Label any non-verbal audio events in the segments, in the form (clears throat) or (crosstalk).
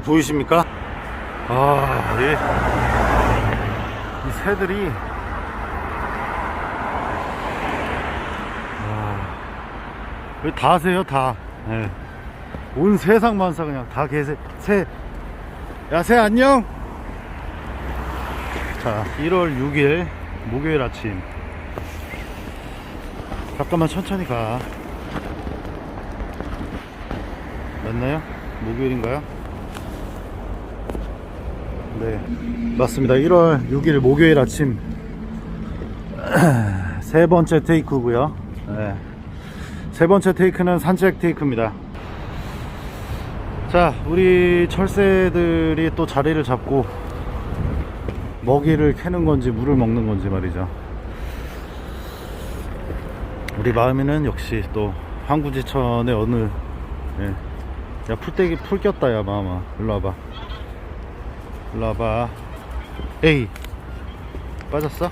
보이십니까? 아, 예. 이 새들이 아, 여기 다 새요, 다. 예. 온 세상 만사 그냥 다 개새, 새. 야, 새 안녕! 자, 1월 6일 목요일 아침. 잠깐만 천천히 가. 맞나요? 목요일인가요? 네, 맞습니다. 1월 6일 목요일 아침 (clears throat) 세 번째 테이크고요. 네. 세 번째 테이크는 산책 테이크입니다. 자, 우리 철새들이 또 자리를 잡고 먹이를 캐는 건지 물을 먹는 건지 말이죠. 우리 마음에는 역시 또 황구지천의 어느 예. 야 풀떼기 풀 꼈다 야 마마 일로 와봐 일로 와봐. 에이 빠졌어?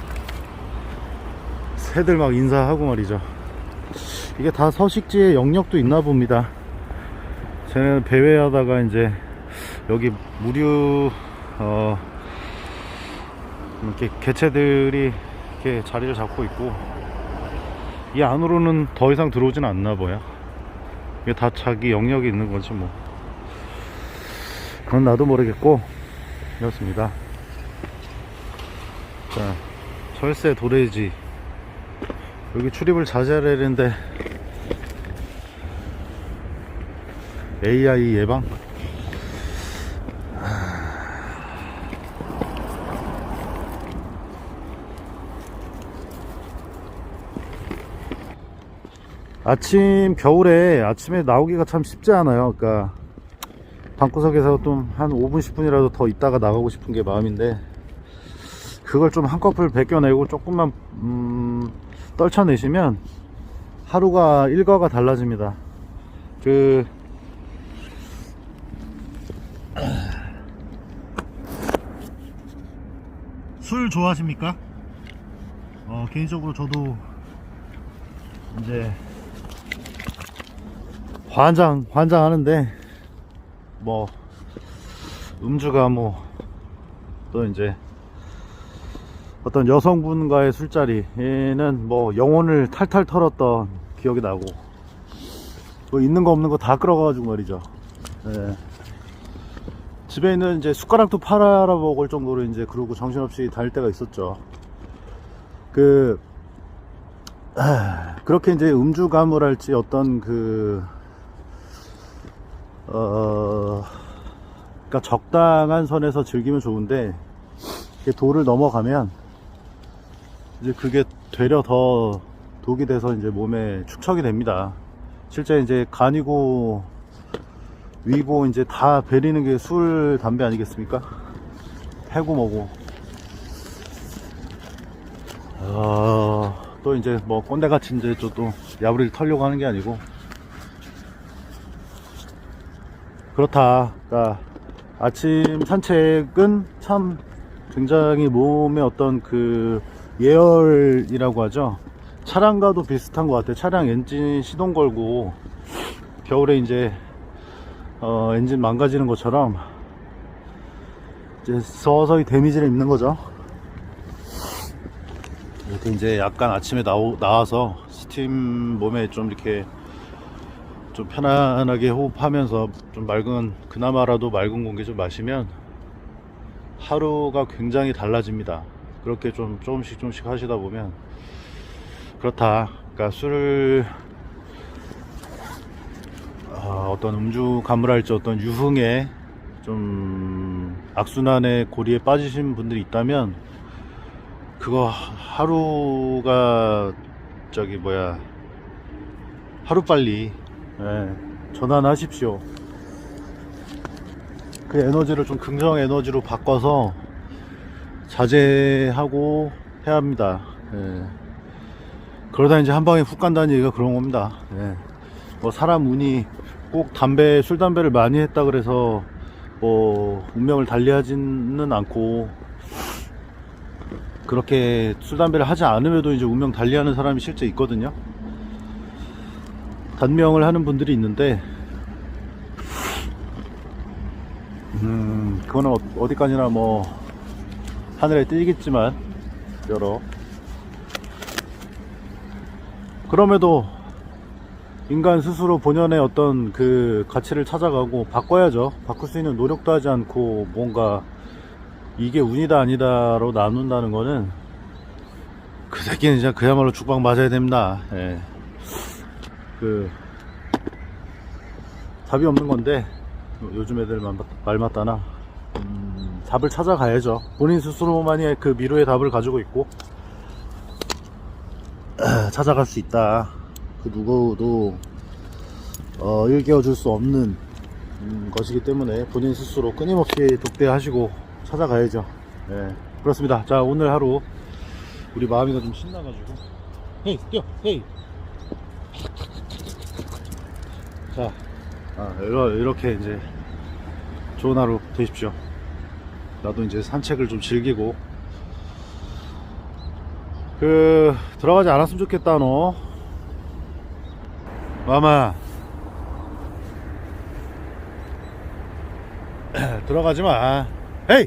새들 막 인사하고 말이죠. 이게 다 서식지의 영역도 있나 봅니다. 쟤는 배회하다가 이제 여기 무류 어 이렇게 개체들이 이렇게 자리를 잡고 있고 이 안으로는 더 이상 들어오진 않나 봐요. 이게 다 자기 영역이 있는 거지 뭐. 그건 나도 모르겠고 그렇습니다. 자 철새 도래지. 여기 출입을 자제하려 했는데 AI 예방? 아침 겨울에 아침에 나오기가 참 쉽지 않아요. 그러니까 방구석에서 좀 한 5분 10분이라도 더 있다가 나가고 싶은 게 마음인데 그걸 좀 한꺼풀 벗겨내고 조금만 음, 떨쳐내시면 하루가 일과가 달라집니다. 그 술 좋아하십니까? 어, 개인적으로 저도 이제 환장 환장하는데 뭐 음주가 뭐또 이제 어떤 여성분과의 술자리에는 뭐 영혼을 탈탈 털었던 기억이 나고 뭐 있는 거 없는 거 다 끌어가지고 말이죠. 예. 집에 있는 이제 숟가락도 팔아 먹을 정도로 이제 그러고 정신없이 다닐 때가 있었죠. 그 아, 그렇게 이제 음주 가물할지 어떤 그, 어, 그니까 적당한 선에서 즐기면 좋은데, 도를 넘어가면, 이제 그게 되려 더 독이 돼서 이제 몸에 축척이 됩니다. 실제 이제 간이고, 위고 이제 다 베리는 게 술, 담배 아니겠습니까? 해고 뭐고. 어, 또 이제 뭐 꼰대같이 이제 또, 또 야부리를 털려고 하는 게 아니고 그렇다. 그러니까 아침 산책은 참 굉장히 몸에 어떤 그 예열이라고 하죠. 차량과도 비슷한 것 같아요. 차량 엔진 시동 걸고 겨울에 이제 어, 엔진 망가지는 것처럼 이제 서서히 데미지를 입는 거죠. 이렇게 이제 약간 아침에 나오, 나와서 스팀 몸에 좀 이렇게 좀 편안하게 호흡하면서 좀 맑은 그나마라도 맑은 공기 좀 마시면 하루가 굉장히 달라집니다. 그렇게 좀 조금씩 조금씩 하시다 보면 그렇다. 그러니까 술을 아, 어떤 음주 가물할지 어떤 유흥에 좀 악순환의 고리에 빠지신 분들이 있다면 그거 하루가 저기 뭐야 하루 빨리 예, 전환하십시오. 그 에너지를 좀 긍정 에너지로 바꿔서 자제하고 해야 합니다. 예. 그러다 이제 한 방에 훅 간다는 얘기가 그런 겁니다. 예. 뭐 사람 운이 꼭 담배 술 담배를 많이 했다 그래서 뭐 운명을 달리하지는 않고 그렇게 술 담배를 하지 않음에도 이제 운명 달리하는 사람이 실제 있거든요. 단명을 하는 분들이 있는데 음, 그거는 어- 어디까지나 뭐 하늘에 띄겠지만 여러 그럼에도 인간 스스로 본연의 어떤 그 가치를 찾아가고 바꿔야죠. 바꿀 수 있는 노력도 하지 않고 뭔가 이게 운이다 아니다로 나눈다는 거는 그 새끼는 진짜 그야말로 죽방 맞아야 됩니다. 예. 그 답이 없는 건데 요즘 애들 말, 말 맞다나 음, 답을 찾아가야죠. 본인 스스로만이 그 미로의 답을 가지고 있고 (clears throat) 찾아갈 수 있다. 그 누구도 어, 일깨워줄 수 없는 음, 것이기 때문에 본인 스스로 끊임없이 독대하시고 찾아가야죠. 예, 그렇습니다. 자 오늘 하루 우리 마음이가 좀 신나가지고 헤이 뛰어 헤이 자 아, 이렇게 이제 좋은 하루 되십시오. 나도 이제 산책을 좀 즐기고. 그 들어가지 않았으면 좋겠다 너. 마마. (clears throat) 들어가지 마. 헤이